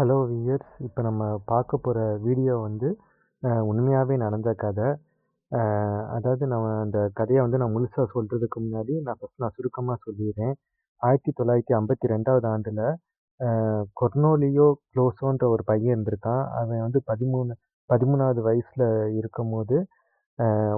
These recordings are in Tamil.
ஹலோ வியர்ஸ் இப்போ நம்ம பார்க்க போகிற வீடியோ வந்து உண்மையாகவே நடந்த கதை. அதாவது நான் அந்த கதையை வந்து நான் முழுசாக சொல்கிறதுக்கு முன்னாடி நான் ஃபஸ்ட் நான் சுருக்கமாக சொல்லிடுறேன். ஆயிரத்தி தொள்ளாயிரத்தி ஐம்பத்தி ரெண்டாவது ஆண்டில் கொர்னோலியோ க்ளோசோன்ற ஒரு பையன் இருந்திருக்கான். அவன் வந்து பதிமூணு பதிமூணாவது வயசில் இருக்கும்போது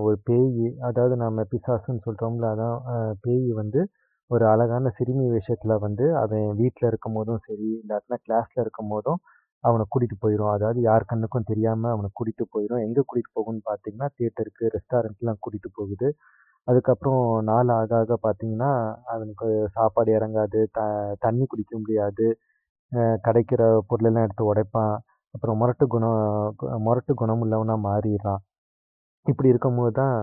ஒரு பேய் அதாவது நம்ம பிசாசுன்னு சொல்கிறோம்ல அதான் பேய் வந்து ஒரு அழகான சிறுமி விஷயத்தில் வந்து அவன் வீட்டில் இருக்கும் போதும் சரி இல்லாட்டினா கிளாஸில் இருக்கும் போதும் அவனை கூட்டிகிட்டு போயிடும் அதாவது யார் கண்ணுக்கும் தெரியாமல் அவனை கூட்டிகிட்டு போயிடும் எங்கே கூட்டிகிட்டு போகும்னு பார்த்தீங்கன்னா தியேட்டருக்கு ரெஸ்டாரண்ட்லாம் கூட்டிகிட்டு போகுது. அதுக்கப்புறம் நாள் ஆக ஆக பார்த்தீங்கன்னா அவனுக்கு சாப்பாடு இறங்காது த தண்ணி குடிக்க முடியாது. கிடைக்கிற பொருளெல்லாம் எடுத்து உடைப்பான். அப்புறம் முரட்டு குணம் கு- முரட்டு குணமுள்ளவனா மாறிடுறான். இப்படி இருக்கும்போது தான்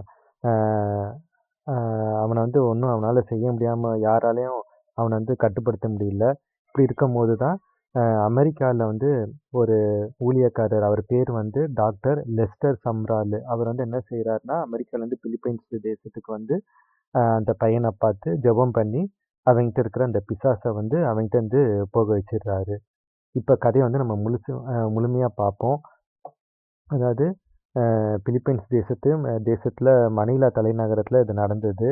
அவனை வந்து ஒன்றும் அவனால் செய்ய முடியாமல் யாராலையும் அவனை வந்து கட்டுப்படுத்த முடியல. இப்படி இருக்கும்போது தான் அமெரிக்காவில் வந்து ஒரு ஊழியக்காரர் அவர் பேர் வந்து டாக்டர் லெஸ்டர் சம்ரால். அவர் வந்து என்ன செய்கிறாருன்னா அமெரிக்காவிலேருந்து பிலிப்பைன்ஸ் தேசத்துக்கு வந்து அந்த பையனை பார்த்து ஜெபம் பண்ணி அவங்ககிட்ட இருக்கிற அந்த பிசாசை வந்து அவங்ககிட்ட வந்து போக வச்சிடுறாரு. இப்போ கதையை வந்து நம்ம முழுசு முழுமையாக பார்ப்போம். அதாவது பிலிப்பைன்ஸ் தேசத்து தேசத்தில் மணிலா தலைநகரத்தில் இது நடந்தது.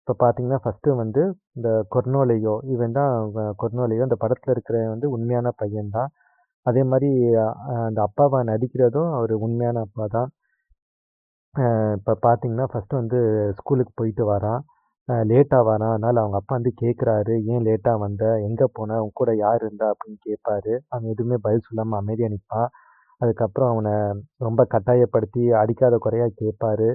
இப்போ பார்த்தீங்கன்னா ஃபஸ்ட்டு வந்து இந்த கொர்னோலையோ இவன் தான் கொர்னோலையோ இந்த படத்தில் இருக்கிற வந்து உண்மையான பையன்தான். அதே மாதிரி அந்த அப்பாவை நடிக்கிறதும் அவர் உண்மையான அப்பா தான். இப்போ பார்த்தீங்கன்னா ஃபஸ்ட்டு வந்து ஸ்கூலுக்கு போயிட்டு வரான். லேட்டாக வரான். அதனால் அவங்க அப்பா வந்து கேட்குறாரு ஏன் லேட்டாக வந்த? எங்கே போன? உன் கூட யார் இருந்தா? அப்படின்னு கேட்பாரு அவன் எதுவுமே பதில் சொல்லாமல் அமைதியாக நிற்பான் அதுக்கப்புறம் அவனை ரொம்ப கட்டாயப்படுத்தி அடிக்காத குறையாக கேட்பாரு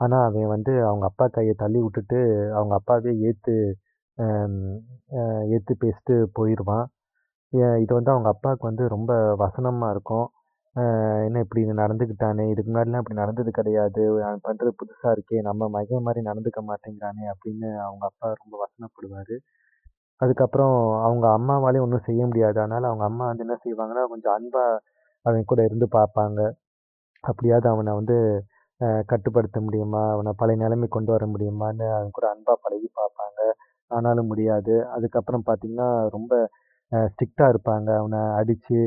ஆனால் அவன் வந்து அவங்க அப்பா கையை தள்ளி விட்டுட்டு அவங்க அப்பாவே ஏற்று ஏற்று பேசிட்டு போயிடுவான் இது வந்து அவங்க அப்பாவுக்கு வந்து ரொம்ப வசனமாக இருக்கும். என்ன இப்படி நடந்துக்கிட்டானே இதுக்கு முன்னாடிலாம் இப்படி நடந்தது கிடையாது. அவன் பண்ணுறது புதுசாக இருக்கே நம்ம மகன் மாதிரி நடந்துக்க மாட்டேங்கிறானே அப்படின்னு அவங்க அப்பா ரொம்ப வசனப்படுவார். அதுக்கப்புறம் அவங்க அம்மாவாலே ஒன்றும் செய்ய முடியாது. அதனால் அவங்க அம்மா வந்து என்ன செய்வாங்கன்னா கொஞ்சம் அன்பாக அவன் கூட இருந்து பார்ப்பாங்க. அப்படியாவது அவனை வந்து கட்டுப்படுத்த முடியுமா? அவனை பழைய நிலைமை கொண்டு வர முடியுமான்னு அவன் கூட அன்பாக பழகி பார்ப்பாங்க. ஆனாலும் முடியாது. அதுக்கப்புறம் பார்த்திங்கன்னா ரொம்ப ஸ்ட்ரிக்டாக இருப்பாங்க. அவனை அடித்து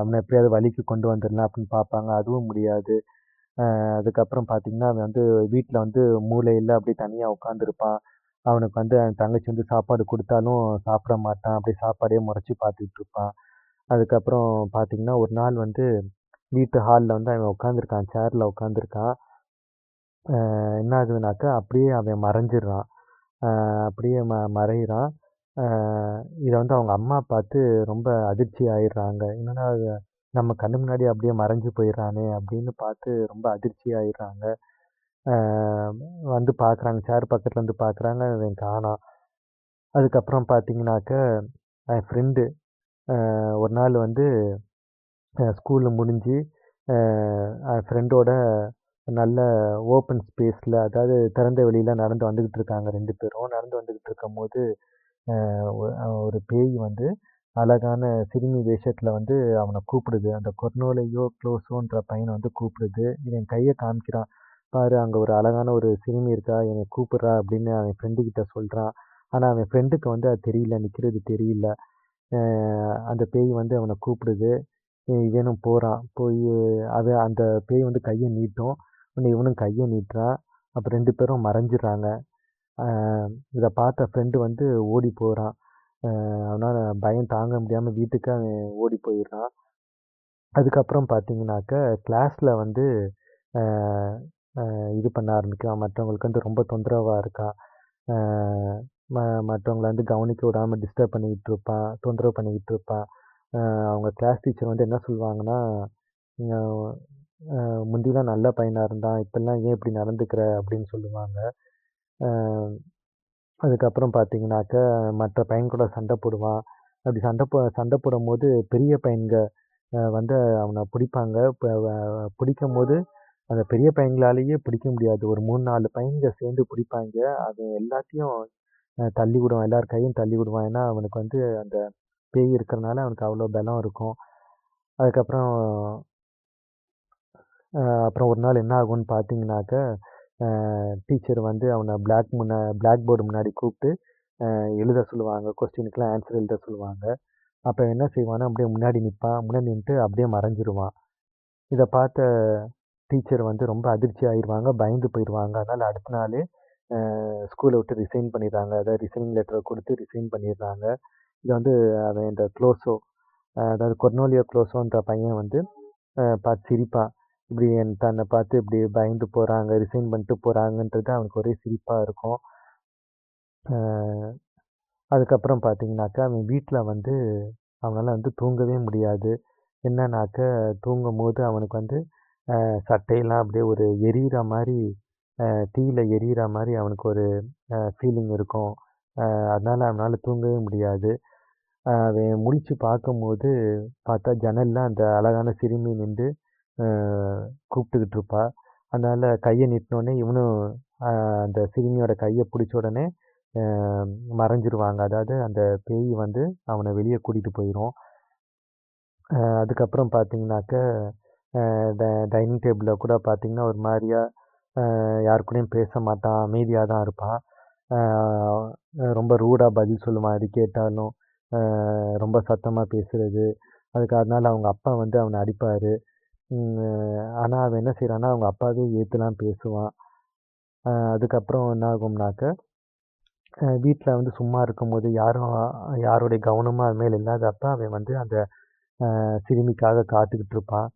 அவனை எப்படியாவது வழிக்கு கொண்டு வந்துடலாம் அப்படின்னு பார்ப்பாங்க. அதுவும் முடியாது. அதுக்கப்புறம் பார்த்திங்கன்னா அவன் வந்து வீட்டில் வந்து மூலையில் அப்படியே தனியாக உட்காந்துருப்பான் அவனுக்கு வந்து அவன் தங்கச்சி வந்து சாப்பாடு கொடுத்தாலும் சாப்பிட மாட்டான். அப்படியே சாப்பாடே முறைச்சி பார்த்துக்கிட்டு இருப்பான். அதுக்கப்புறம் பார்த்தீங்கன்னா ஒரு நாள் வந்து வீட்டு ஹாலில் வந்து அவன் உட்காந்துருக்கான் சேரில் உட்காந்துருக்கான் என்ன ஆகுதுனாக்கா அப்படியே அவன் மறைஞ்சிடுறான். அப்படியே ம மறையிறான். இதை வந்து அவங்க அம்மா பார்த்து ரொம்ப அதிர்ச்சி ஆயிடுறாங்க. என்னடா நம்ம கண்ணு முன்னாடி அப்படியே மறைஞ்சு போயிடுறானே அப்படின்னு பார்த்து ரொம்ப அதிர்ச்சி ஆயிடுறாங்க. வந்து பார்க்குறாங்க சேர் பக்கத்தில் வந்து பார்க்குறாங்க அவன் காணாம் அதுக்கப்புறம் பார்த்தீங்கன்னாக்க என் ஃப்ரெண்டு ஒரு நாள் வந்து ஸ்கூலு முடிஞ்சு ஃப்ரெண்டோட நல்ல ஓப்பன் ஸ்பேஸில் அதாவது திறந்த வெளியில் நடந்து வந்துக்கிட்டு இருக்காங்க ரெண்டு பேரும். நடந்து வந்துக்கிட்டு இருக்கும்போது ஒரு பேய் வந்து அழகான சிறுமி வேஷத்தில் வந்து அவனை கூப்பிடுது. அந்த கொர்னோலையோ க்ளோஸோன்ற பையனை வந்து கூப்பிடுது. என் கையை காமிக்கிறான். பாரு அங்கே ஒரு அழகான ஒரு சிறுமி இருக்கா? என்னை கூப்பிட்றா அப்படின்னு அவன் ஃப்ரெண்டுக்கிட்ட சொல்கிறான் ஆனால் அவன் ஃப்ரெண்டுக்கு வந்து அது தெரியல நிற்கிறது தெரியல. அந்த பேய் வந்து அவனை கூப்பிடுது. இவனும் போகிறான் போய் அது அந்த பேய் வந்து கையை நீட்டும். உடனே இவனும் கையை நீட்டுறான் அப்போ ரெண்டு பேரும் மறைஞ்சிடுறாங்க. இதை பார்த்த ஃப்ரெண்டு வந்து ஓடி போகிறான் அவனால் பயம் தாங்க முடியாமல் வீட்டுக்கு அவன் ஓடி போயிடுறான். அதுக்கப்புறம் பார்த்தீங்கன்னாக்க கிளாஸில் வந்து இது பண்ண ஆரம்பிக்கிறான். மற்றவங்களுக்கு வந்து ரொம்ப தொந்தரவாக இருக்கான் ம மற்றவங்கள வந்து கவனிக்க விடாமல் டிஸ்டர்ப் பண்ணிக்கிட்டு இருப்பான் தொந்தரவு பண்ணிக்கிட்டு இருப்பான் அவங்க கிளாஸ் டீச்சர் வந்து என்ன சொல்லுவாங்கன்னா முந்திலாம் நல்ல பையனாக இருந்தான் இப்போல்லாம் ஏன் இப்படி நடந்துக்கிற? அப்படின்னு சொல்லுவாங்க. அதுக்கப்புறம் பார்த்தீங்கன்னாக்க மற்ற பையன் கூட சண்டை போடுவான். அப்படி சண்டை போ சண்டை போடும்போது பெரிய பையன்க வந்து அவனை பிடிப்பாங்க. இப்போ பிடிக்கும் போது அந்த பெரிய பையங்களாலேயே பிடிக்க முடியாது. ஒரு மூணு நாலு பையன்க சேர்ந்து பிடிப்பாங்க. அது எல்லாத்தையும் தள்ளி விடுவான். எல்லார் கையும் தள்ளி விடுவான். ஏன்னா அவனுக்கு வந்து அந்த பேய் இருக்கிறனால அவனுக்கு அவ்வளோ பலம் இருக்கும். அதுக்கப்புறம் அப்புறம் ஒரு நாள் என்ன ஆகும்னு பார்த்தீங்கன்னாக்க டீச்சர் வந்து அவனை பிளாக் முன்ன பிளாக் போர்டு முன்னாடி கூப்பிட்டு எழுத சொல்லுவாங்க. கொஸ்டினுக்குலாம் ஆன்சர் எழுத சொல்லுவாங்க. அப்போ என்ன செய்வான்னா அப்படியே முன்னாடி நிற்பான் முன்னாடி நின்றுட்டு அப்படியே மறைஞ்சிருவான். இதை பார்த்த டீச்சர் வந்து ரொம்ப அதிர்ச்சி ஆயிடுவாங்க பயந்து போயிடுவாங்க அதனால் அடுத்த நாளே ஸ்கூலை விட்டு ரிசைன் பண்ணிடுறாங்க. அதாவது ரிசைனிங் லெட்டரை கொடுத்து ரிசைன் பண்ணிடுறாங்க. இதை வந்து அவன் இந்த க்ளோஸோ அதாவது கொர்னோலியோ க்ளோஸோன்ற பையன் வந்து பார்த்து சிரிப்பான் இப்படி என் தன்னை பார்த்து இப்படி பயந்து போகிறாங்க ரிசைன் பண்ணிட்டு போகிறாங்கன்றது அவனுக்கு ஒரே சிரிப்பாக இருக்கும். அதுக்கப்புறம் பார்த்தீங்கன்னாக்கா அவன் வீட்டில் வந்து அவனால் வந்து தூங்கவே முடியாது. என்னன்னாக்க தூங்கும் போது அவனுக்கு வந்து சட்டையெல்லாம் அப்படியே ஒரு எரியிற மாதிரி தீயில் எரியிற மாதிரி அவனுக்கு ஒரு ஃபீலிங் இருக்கும். அதனால் அவனால் தூங்கவே முடியாது. அவன் முடித்து பார்க்கும்போது பார்த்தா ஜன்னலில் அந்த அழகான சிறுமி நின்று கூப்பிட்டுக்கிட்டு இருப்பா. அதனால் கையை நீட்டினோடனே இவனும் அந்த சிறுமியோட கையை பிடிச்ச உடனே மறைஞ்சிருவாங்க. அதாவது அந்த பேய் வந்து அவனை வெளியே கூட்டிகிட்டு போயிடும் அதுக்கப்புறம் பார்த்தீங்கன்னாக்க ட டைனிங் டேபிளில் கூட பார்த்திங்கன்னா ஒரு மாதிரியா யார் கூடயும் பேச மாட்டான் அமைதியாக தான் இருப்பான் ரொம்ப ரூடாக பதில் சொல்லுவான் எது கேட்டாலும். ரொம்ப சத்தமாக பேசுகிறது அதுக்கு அதனால் அவங்க அப்பா வந்து அவனை அடிப்பார். ஆனால் அவன் என்ன செய்கிறான்னா அவங்க அப்பாவே ஏற்றுலாம் பேசுவான் அதுக்கப்புறம் என்ன ஆகும்னாக்க வீட்டில் வந்து சும்மா இருக்கும்போது யாரும் யாருடைய கவனமும் அது மேலே இல்லாதப்ப அவன் வந்து அந்த சிறுமிக்காக காத்துக்கிட்டு இருப்பான்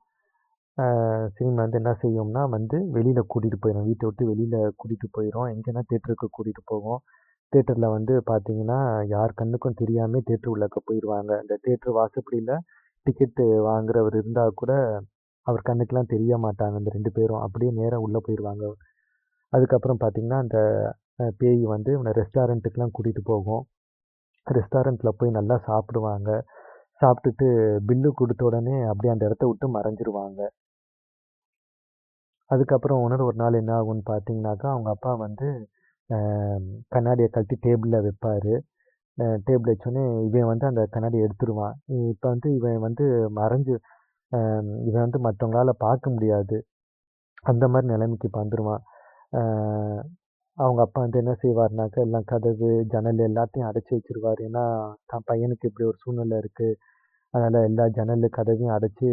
சினிமா வந்து என்ன செய்யும்னா வந்து வெளியில் கூட்டிகிட்டு போயிடும் வீட்டை விட்டு வெளியில் கூட்டிகிட்டு போயிடும் எங்கேனா தேட்டருக்கு கூட்டிகிட்டு போகும் தேட்டரில் வந்து பார்த்தீங்கன்னா யார் கண்ணுக்கும் தெரியாமல் தேட்டர் உள்ளக்க போயிடுவாங்க அந்த தேட்டர் வாசப்படியில் டிக்கெட்டு வாங்குறவர் இருந்தால் கூட அவர் கண்ணுக்கெலாம் தெரிய மாட்டாங்க. அந்த ரெண்டு பேரும் அப்படியே நேராக உள்ளே போயிடுவாங்க அதுக்கப்புறம் பார்த்தீங்கன்னா அந்த பேய் வந்து இவனை ரெஸ்டாரண்ட்டுக்கெலாம் கூட்டிகிட்டு போகும். ரெஸ்டாரண்ட்டில் போய் நல்லா சாப்பிடுவாங்க. சாப்பிட்டுட்டு பில்லு கொடுத்த உடனே அப்படியே அந்த இடத்த விட்டு மறைஞ்சிருவாங்க. அதுக்கப்புறம் இன்னொரு ஒரு நாள் என்ன ஆகும்னு பார்த்தீங்கன்னாக்கா அவங்க அப்பா வந்து கண்ணாடியை கழட்டி டேபிளில் வைப்பார். டேபிள் வச்சோடனே இவன் வந்து அந்த கண்ணாடியை எடுத்துருவான். இப்போ வந்து இவன் வந்து மறைஞ்சு இவன் வந்து மற்றவங்களால பார்க்க முடியாது. அந்த மாதிரி நிலைமைக்கு இப்போ வந்துடுவான் அவங்க அப்பா வந்து என்ன செய்வார்னாக்கா எல்லாம் கதவு ஜன்னல் எல்லாத்தையும் அடைச்சி வச்சிருவார். ஏன்னா தான் பையனுக்கு இப்படி ஒரு சூழ்நிலை இருக்குது அதனால் எல்லா ஜன்னல் கதவையும் அடைச்சி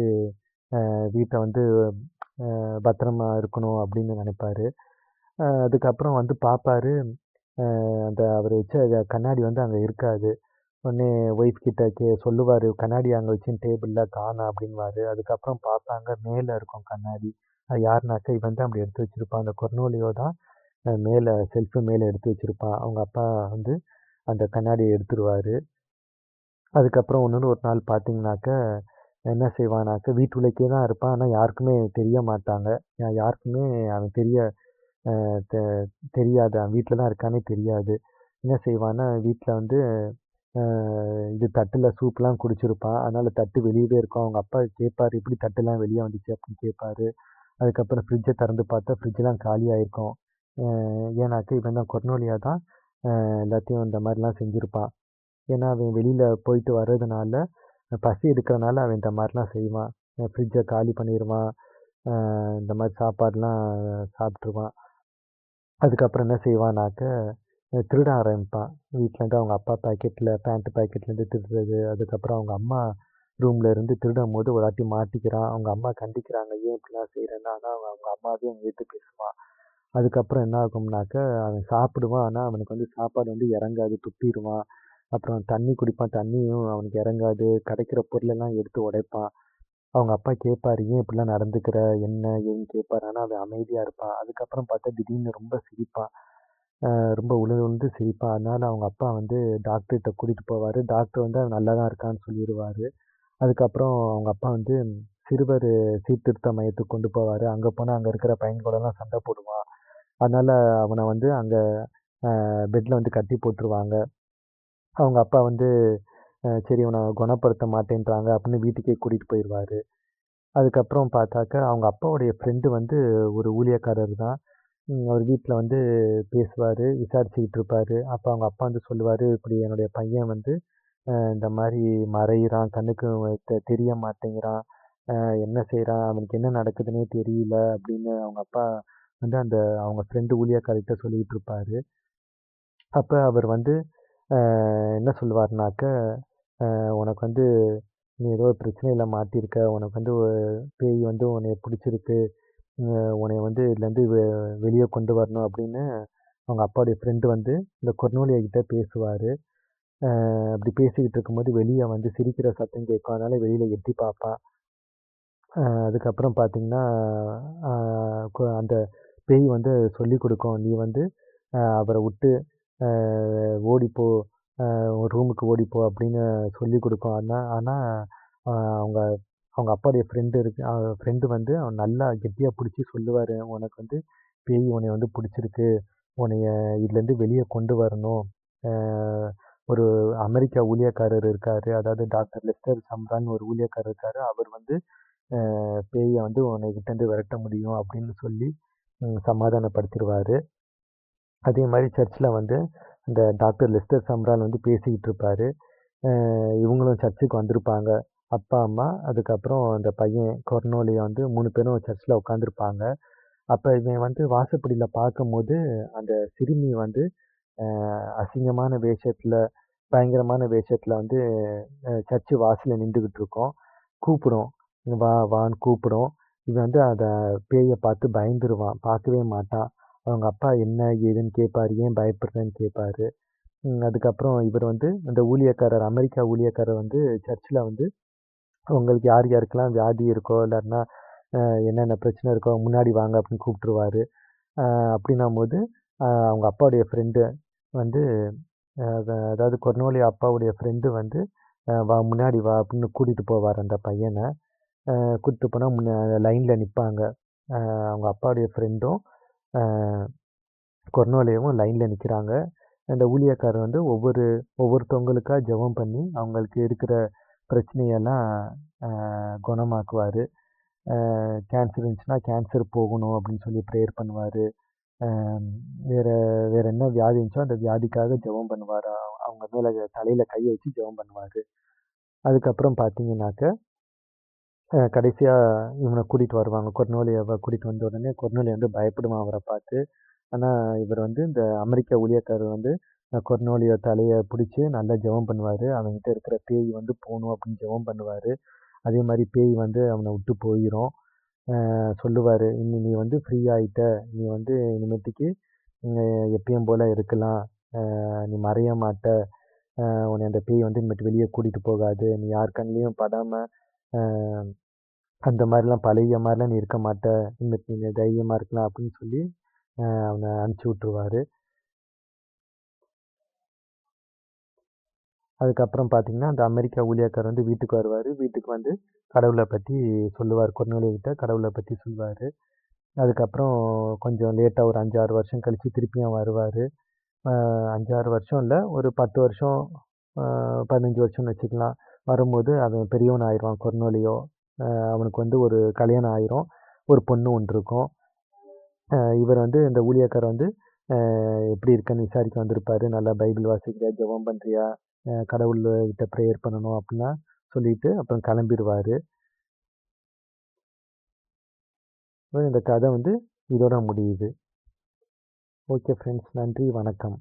வீட்டை வந்து பத்திரமா இருக்கணும் அப்படின்னு நினைப்பாரு. அதுக்கப்புறம் வந்து பார்ப்பாரு அந்த அவர் வச்ச கண்ணாடி வந்து அங்கே இருக்காது. உடனே ஒய்ஃப் கிட்ட கே சொல்லுவார் கண்ணாடி அங்கே வச்சு டேபிளில் காணா அப்படின்வாரு அதுக்கப்புறம் பார்ப்பாங்க மேலே இருக்கும் கண்ணாடி. அது யாருனாக்கா இவன் தான் அப்படி எடுத்து வச்சுருப்பான் அந்த கொர்னோலியோ தான் மேலே செல்ஃபு மேலே எடுத்து வச்சுருப்பான் அவங்க அப்பா வந்து அந்த கண்ணாடியை எடுத்துருவார். அதுக்கப்புறம் இன்னொரு ஒரு நாள் பார்த்தீங்கன்னாக்க என்ன செய்வானாக்க வீட்டுள்ளக்கே தான் இருப்பான். ஆனால் யாருக்குமே தெரிய மாட்டாங்க. யாருக்குமே அவன் தெரிய தெ தெரியாது. அவன் வீட்டில் தான் இருக்கானே தெரியாது. என்ன செய்வான்னா வீட்டில் வந்து இது தட்டில் சூப்லாம் குடிச்சிருப்பான். அதனால் தட்டு வெளியவே இருக்கும். அவங்க அப்பா கேட்பாரு இப்படி தட்டுலாம் வெளியே வந்துச்சு அப்படின்னு கேட்பாரு அதுக்கப்புறம் ஃப்ரிட்ஜை திறந்து பார்த்தா ஃப்ரிட்ஜெலாம் காலியாக ஏன்னாக்க இவன் தான் கொரோனோலியாக தான் எல்லாத்தையும் இந்த மாதிரிலாம் செஞ்சுருப்பான். ஏன்னா அவன் வெளியில் போயிட்டு வர்றதுனால பசி எடுக்கிறனால அவன் இந்த மாதிரிலாம் செய்வான். ஃப்ரிட்ஜை காலி பண்ணிடுவான் இந்த மாதிரி சாப்பாடெலாம் சாப்பிட்ருவான் அதுக்கப்புறம் என்ன செய்வான்னாக்க திருட ஆரம்பிப்பான். வீட்டிலேருந்து அவங்க அப்பா பாக்கெட்டில் பேண்ட்டு பாக்கெட்லேருந்து திருடுறது அதுக்கப்புறம் அவங்க அம்மா ரூமில் இருந்து திருடும் போது ஒரு வாட்டி மாட்டிக்கிறான். அவங்க அம்மா கண்டிக்கிறாங்க ஏன் இப்படிலாம் செய்கிறேன்னா ஆனால் அவன் அவங்க அம்மாவே எடுத்து பேசுவான். அதுக்கப்புறம் என்ன ஆகும்னாக்க அவன் சாப்பிடுவான். ஆனால் அவனுக்கு வந்து சாப்பாடு வந்து இறங்காது துப்பிடுவான். அப்புறம் தண்ணி குடிப்பான். தண்ணியும் அவனுக்கு இறங்காது. கிடைக்கிற பொருளெல்லாம் எடுத்து உடைப்பான். அவங்க அப்பா கேட்பாரு ஏன் இப்படிலாம் நடந்துக்கிற? என்ன? ஏன்னு கேட்பார் ஆனால் அவன் அமைதியாக இருப்பான். அதுக்கப்புறம் பார்த்தா திடீர்னு ரொம்ப சிரிப்பான். ரொம்ப உழுது உழுந்து சிரிப்பான். அதனால் அவங்க அப்பா வந்து டாக்டர்கிட்ட கூட்டிகிட்டு போவார். டாக்டர் வந்து அவன் நல்லா தான் இருக்கான்னு சொல்லிடுவார் அதுக்கப்புறம் அவங்க அப்பா வந்து சிறுவர் சீர்திருத்த மையத்துக்கு கொண்டு போவார். அங்கே போனால் அங்கே இருக்கிற பையன்களெல்லாம் சண்டை போடுவான். அதனால் அவனை வந்து அங்கே பெட்டில் வந்து கட்டி போட்டுருவாங்க. அவங்க அப்பா வந்து சரி இவனை குணப்படுத்த மாட்டேன்றாங்க அப்படின்னு வீட்டுக்கே கூட்டிகிட்டு போயிடுவார் அதுக்கப்புறம் பார்த்தாக்கா அவங்க அப்பாவுடைய ஃப்ரெண்டு வந்து ஒரு ஊழியக்காரர் தான். அவர் வீட்டில் வந்து பேசுவார் விசாரிச்சுக்கிட்டு இருப்பார். அப்போ அவங்க அப்பா வந்து சொல்லுவார் இப்படி என்னுடைய பையன் வந்து இந்த மாதிரி மறையிறான் கண்ணுக்கு தெரிய மாட்டேங்கிறான். என்ன செய்கிறான் அவனுக்கு என்ன நடக்குதுன்னே தெரியல அப்படின்னு அவங்க அப்பா வந்து அந்த அவங்க ஃப்ரெண்டு ஊழியக்காரிட்ட சொல்லிக்கிட்டு இருப்பார். அப்போ அவர் வந்து என்ன சொல்லுவார்னாக்க உனக்கு வந்து நீ ஏதோ பிரச்சனையில் மாட்டியிருக்க உனக்கு வந்து பேய் வந்து உன்னை பிடிச்சிருக்கு. உன்னை வந்து இதுலேருந்து வெ வெளியே கொண்டு வரணும் அப்படின்னு அவங்க அப்பாவுடைய ஃப்ரெண்டு வந்து இந்த கொர்னோலியாகிட்ட பேசுவார். அப்படி பேசிக்கிட்டு இருக்கும்போது வெளியே வந்து சிரிக்கிற சத்தம் கேட்கும். அதனால் வெளியில் எட்டி பார்ப்பா அதுக்கப்புறம் பார்த்தீங்கன்னா அந்த பேய் வந்து சொல்லி கொடுக்கும். நீ வந்து அவரை விட்டு ஓடிப்போ ஒரு ரூமுக்கு ஓடிப்போ அப்படின்னு சொல்லி கொடுக்கும் ஆனால் ஆனால் அவங்க அவங்க அப்பாவுடைய ஃப்ரெண்டு இருக்கு ஃப்ரெண்டு வந்து அவன் நல்லா கெட்டியாக பிடிச்சி சொல்லுவார். உனக்கு வந்து பேய் உன்னை வந்து பிடிச்சிருக்கு. உன்னைய இதுலேருந்து வெளியே கொண்டு வரணும். ஒரு அமெரிக்கா ஊழியக்காரர் இருக்கார். அதாவது டாக்டர் லெஸ்டர் சம்ரான் ஒரு ஊழியக்காரர் இருக்கார். அவர் வந்து பேயை வந்து உன்னைக்கிட்டேருந்து விரட்ட முடியும் அப்படின்னு சொல்லி சமாதானப்படுத்திடுவார் அதே மாதிரி சர்ச்சில் வந்து இந்த டாக்டர் லெஸ்டர் சம்ரால் வந்து பேசிக்கிட்டு இருப்பார். இவங்களும் சர்ச்சுக்கு வந்திருப்பாங்க. அப்பா அம்மா அதுக்கப்புறம் அந்த பையன் கொர்னோலியை வந்து மூணு பேரும் சர்ச்சில் உட்காந்துருப்பாங்க அப்போ இவன் வந்து வாசப்படியில் பார்க்கும்போது அந்த சிறுமி வந்து அசிங்கமான வேஷத்தில் பயங்கரமான வேஷத்தில் வந்து சர்ச்சு வாசலில் நின்றுக்கிட்டு இருக்கோம். கூப்பிடும். வா வான்னு கூப்பிடும். இவன் வந்து அதை பேயை பார்த்து பயந்துருவான். பார்க்கவே மாட்டான். அவங்க அப்பா என்ன ஏதுன்னு கேட்பார் ஏன் பயப்படுறேன்னு கேட்பாரு அதுக்கப்புறம் இவர் வந்து அந்த ஊழியக்காரர் அமெரிக்கா ஊழியக்காரர் வந்து சர்ச்சில் வந்து உங்களுக்கு யார் யாருக்கெல்லாம் வியாதி இருக்கோ இல்லைன்னா என்னென்ன பிரச்சனை இருக்கோ முன்னாடி வாங்க அப்படின்னு கூப்பிட்ருவாரு அப்படின்னும் போது அவங்க அப்பாவுடைய ஃப்ரெண்டு வந்து அதாவது கொரோனாலி அப்பாவுடைய ஃப்ரெண்டு வந்து வா முன்னாடி வா அப்படின்னு கூட்டிகிட்டு போவார் அந்த பையனை. கூப்பிட்டு போனால் முன்ன லைனில் நிற்பாங்க அவங்க அப்பாவுடைய ஃப்ரெண்டும் கொர்னோலியாவும் லைனில் நிற்கிறாங்க அந்த ஊழியக்காரர் வந்து ஒவ்வொரு ஒவ்வொருத்தவங்களுக்காக ஜெபம் பண்ணி அவங்களுக்கு இருக்கிற பிரச்சனையெல்லாம் குணமாக்குவார். கேன்சர் இருந்துச்சுன்னா கேன்சர் போகணும் அப்படின்னு சொல்லி ப்ரேயர் பண்ணுவார். வேறு வேறு என்ன வியாதி இருந்துச்சோ அந்த வியாதிக்காக ஜெபம் பண்ணுவார். அவங்க மேலே தலையில் கையை வச்சு ஜெபம் பண்ணுவார். அதுக்கப்புறம் பார்த்தீங்கன்னாக்க கடைசியாக இவனை கூட்டிகிட்டு வருவாங்க. கொர்னோலியாவை கூட்டிகிட்டு வந்த உடனே கொர்னோலியா வந்து பயப்படுவான் அவரை பார்த்து. ஆனால் இவர் வந்து இந்த அமெரிக்க ஊழியக்காரர் வந்து கொர்னோலியோ தலையை பிடிச்சி நல்லா ஜெபம் பண்ணுவார். அவன்கிட்ட இருக்கிற பேய் வந்து போகணும் அப்படின்னு ஜெபம் பண்ணுவார். அதே மாதிரி பேய் வந்து அவனை விட்டு போயிடும் சொல்லுவார் இனி நீ வந்து ஃப்ரீ ஆகிட்ட நீ வந்து இனிமேட்டுக்கு எப்பயும் போல் இருக்கலாம். நீ மறைய மாட்ட. உன்னை அந்த பேய் வந்து இனிமேட்டு வெளியே கூட்டிகிட்டு போகாது. நீ யார் கண்லேயும் படாமல் அந்த மாதிரிலாம் பழைய மாதிரிலாம் நீ இருக்க மாட்ட. இன்னும் நீ தைரியமாக இருக்கலாம் அப்படின்னு சொல்லி அவனை அனுப்பிச்சி விட்ருவாரு அதுக்கப்புறம் பார்த்தீங்கன்னா அந்த அமெரிக்கா ஊழியக்கார் வந்து வீட்டுக்கு வருவார். வீட்டுக்கு வந்து கடவுளை பற்றி சொல்லுவார். கொர்னோலியாகிட்ட கடவுளை பற்றி சொல்லுவார். அதுக்கப்புறம் கொஞ்சம் லேட்டாக ஒரு அஞ்சாறு வருஷம் கழித்து திருப்பியும் வருவார். அஞ்சாறு வருஷம் இல்லை ஒரு பத்து வருஷம் பதினஞ்சு வருஷம்னு வச்சுக்கலாம். வரும்போது அவன் பெரியவன் ஆயிடுவான் கொர்னோலியோ அவனுக்கு வந்து ஒரு கல்யாணம் ஆயிரும். ஒரு பொண்ணு ஒன்று இருக்கும். இவர் வந்து இந்த ஊழியக்கார் வந்து எப்படி இருக்கன்னு விசாரிக்க வந்திருப்பாரு. நல்லா பைபிள் வாசிக்கிறியா? ஜெபம் பண்ணுறியா கடவுள்கிட்ட ப்ரேயர் பண்ணணும் அப்படின்னா சொல்லிட்டு அப்புறம் கிளம்பிடுவார். இந்த கதை வந்து இதோட முடியுது. ஓகே ஃப்ரெண்ட்ஸ் நன்றி வணக்கம்.